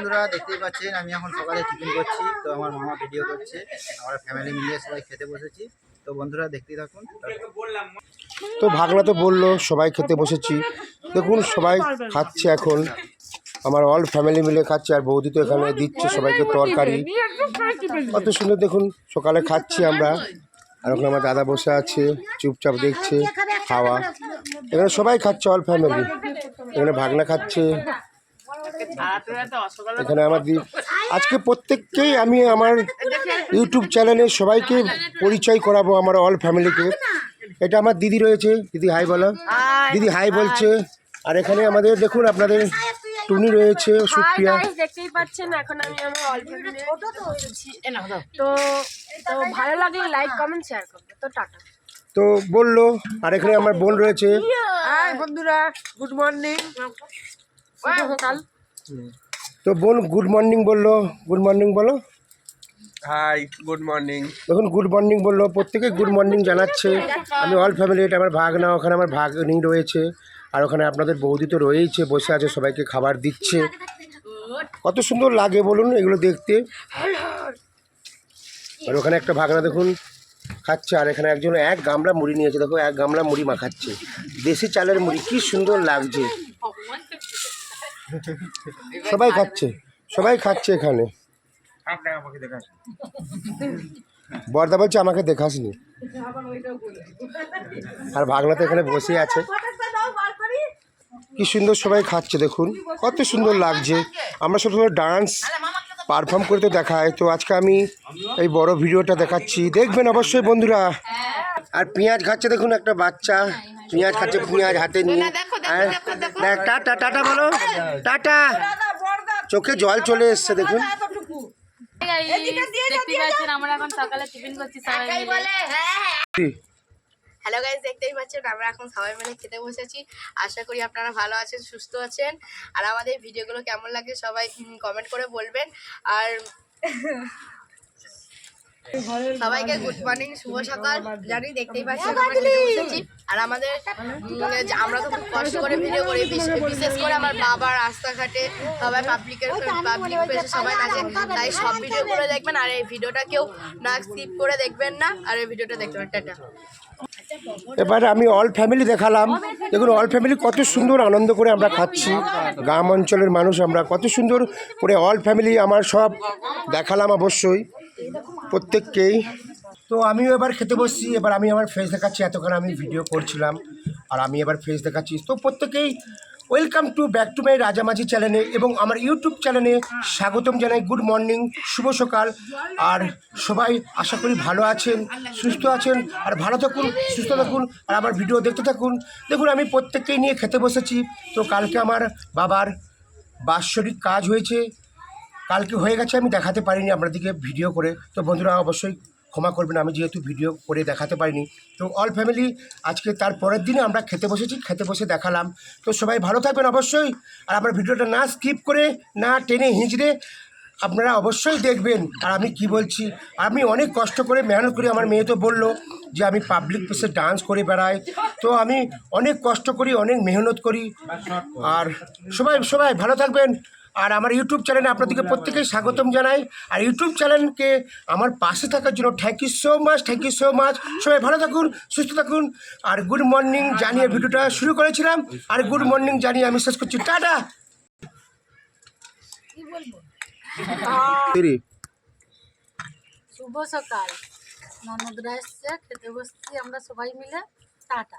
বন্ধুরা, দেখতেই পাচ্ছেন, আমি এখন সকালে টিফিন করছি, তো আমার মামা ভিডিও করছে, আমরা ফ্যামিলি মিলিয়ে সবাই খেতে বসেছি। তো বন্ধুরা, দেখতেই থাকুন। তো ভাগনা তো বলল, সবাই খেতে বসেছি। দেখুন, সবাই খাচ্ছে এখন। আমার অল ফ্যামিলি মিলে খাচ্ছে, আর বৌদি তো এখানে দিচ্ছে সবাইকে তরকারি। কত সুন্দর, দেখুন, সকালে খাচ্ছি আমরা। আর ওখানে আমার দাদা বসে আছে, চুপচাপ দেখছে, খাওয়া। এখানে সবাই খাচ্ছে অল ফ্যামিলি এখানে ভাগনা খাচ্ছে। এখানে আমার আজকে প্রত্যেককেই আমি আমার ইউটিউব চ্যানেলে সবাইকে পরিচয় করাবো আমার অল ফ্যামিলিকে এটা আমার দিদি রয়েছে। দিদি হাই বলো। দিদি হাই বলছে। আর এখানে আমাদের দেখুন আপনাদের টুনি রয়েছে সুপ্রিয়া। দেখতেই পাচ্ছেন এখন আমি আমার অল্প তো। তো ভালো লাগলে লাইক কমেন্ট শেয়ার করবে তো টাটা। তো বলল আর এখানে আমার বোন রয়েছে। হাই বন্ধুরা। গুড মর্নিং সকাল তো বোন গুড মর্নিং বলল। গুড মর্নিং বলো। হাই গুড মর্নিং দেখুন গুড মর্নিং বলল। প্রত্যেকে গুড মর্নিং জানাচ্ছে। আমি অল ফ্যামিলি এটা আমার ভাগ না ওখানে আমার ভাগ্নি রয়েছে। আর ওখানে আপনাদের বৌদি তো রয়েইছে বসে আছে সবাইকে খাবার দিচ্ছে। কত সুন্দর লাগে বলুন এগুলো দেখতে। আর ওখানে একটা ভাগনা দেখুন খাচ্ছে। আর এখানে একজন এক গামলা মুড়ি নিয়েছে। দেখো এক গামলা মুড়ি মাখাচ্ছে দেশি চালের মুড়ি কি সুন্দর লাগছে। সবাই খাচ্ছে সবাই খাচ্ছে এখানে। বর্দা বলছে আমাকে দেখাসনি। আর ভাগনা তো এখানে বসে আছে। কি সুন্দর সবাই খাচ্ছে, দেখুন। কত সুন্দর লাগছে। আমরা সবসময় ডান্স পারফর্ম করে তো দেখায় তো আজকে আমি এই বড় ভিডিওটা দেখাচ্ছি। দেখবেন অবশ্যই বন্ধুরা। আর পেঁয়াজ খাচ্ছে, দেখুন একটা বাচ্চা। পেঁয়াজ খাচ্ছে, পেঁয়াজ হাতে নিয়ে। দেখ, টাটা টাটা বলো। টাটা। চোখে জল চলে এসছে দেখুন। আমরা এখন সকালে টিফিন করছি সবাই মিলে। হ্যালো গাইজ দেখতেই পাচ্ছেন আমরা এখন সবাই মিলে খেতে বসেছি। আশা করি আপনারা ভালো আছেন সুস্থ আছেন। আর আমাদের ভিডিওগুলো কেমন লাগে সবাই কমেন্ট করে বলবেন। আর সবাইকে গুড মর্নিং শুভ সকাল। জানি দেখতেই খেতে বসেছি। আর আমাদের আমরা তো খুব কষ্ট করে ভিডিও করি বিশেষ করে আমার বাবা রাস্তাঘাটে সবাই পাবলিকের পাবলিক সবাই নাচে। তাই সব ভিডিওগুলো দেখবেন আর এই ভিডিওটা কেউ না স্কিপ করে দেখবেন না আর এই ভিডিওটা দেখবেন টাটা। এবার আমি অল ফ্যামিলি দেখালাম। দেখুন অল ফ্যামিলি কত সুন্দর আনন্দ করে আমরা খাচ্ছি। গ্রাম অঞ্চলের মানুষ আমরা কত সুন্দর করে অল ফ্যামিলি আমার সব দেখালাম অবশ্যই। প্রত্যেককেই। তো আমিও এবার খেতে বসছি, এবার আমি আমার ফেস দেখাচ্ছি, এতক্ষণ আমি ভিডিও করছিলাম, আর আমি এবার ফেস দেখাচ্ছি। তো প্রত্যেকেই welcome to back to my Rajamajhi চ্যানেলে এবং আমার ইউটিউব চ্যানেলে স্বাগতম জানাই। গুড মর্নিং শুভ সকাল। আর সবাই আশা করি ভালো আছেন, সুস্থ আছেন, আর ভালো থাকুন, সুস্থ থাকুন, আর আমার ভিডিও দেখতে থাকুন। দেখুন, আমি প্রত্যেককেই নিয়ে খেতে বসেছি। তো কালকে আমার বাবার বাৎসরিক কাজ হয়েছে কালকে হয়ে গেছে, আমি দেখাতে পারিনি আপনাদেরকে ভিডিও করে। তো বন্ধুরা, অবশ্যই ক্ষমা করবেন, আমি যেহেতু ভিডিও করে দেখাতে পারিনি। তো অল ফ্যামিলি আজকে তার পরের দিনে আমরা খেতে বসেছি, খেতে বসে দেখালাম। তো সবাই ভালো থাকবেন অবশ্যই। আর আমার ভিডিওটা না স্কিপ করে, না টেনে হিঁচড়ে আপনারা অবশ্যই দেখবেন। আর আমি কি বলছি, আমি অনেক কষ্ট করে মেহনত করি আমার মেয়ে তো বলল যে আমি পাবলিক প্লেসে ডান্স করে বেড়াই। তো আমি অনেক কষ্ট করি, অনেক মেহনত করি। আর সবাই সবাই ভালো থাকবেন। আর আমার ইউটিউব চ্যানেলে আপনাদেরকে প্রত্যেকেই স্বাগতম জানাই। আর ইউটিউব চ্যানেলকে আমার পাশে থাকার জন্য thank you so much thank you so much সবাই ভালো থাকুন সুস্থ থাকুন। আর গুড মর্নিং জানিয়ে ভিডিওটা শুরু করেছিলাম। আর গুড মর্নিং জানিয়ে আমি শেষ করছি। টাটা! শুভ সকাল। ননদরা এসছে খেতে বসছি আমরা সবাই মিলে। টাটা।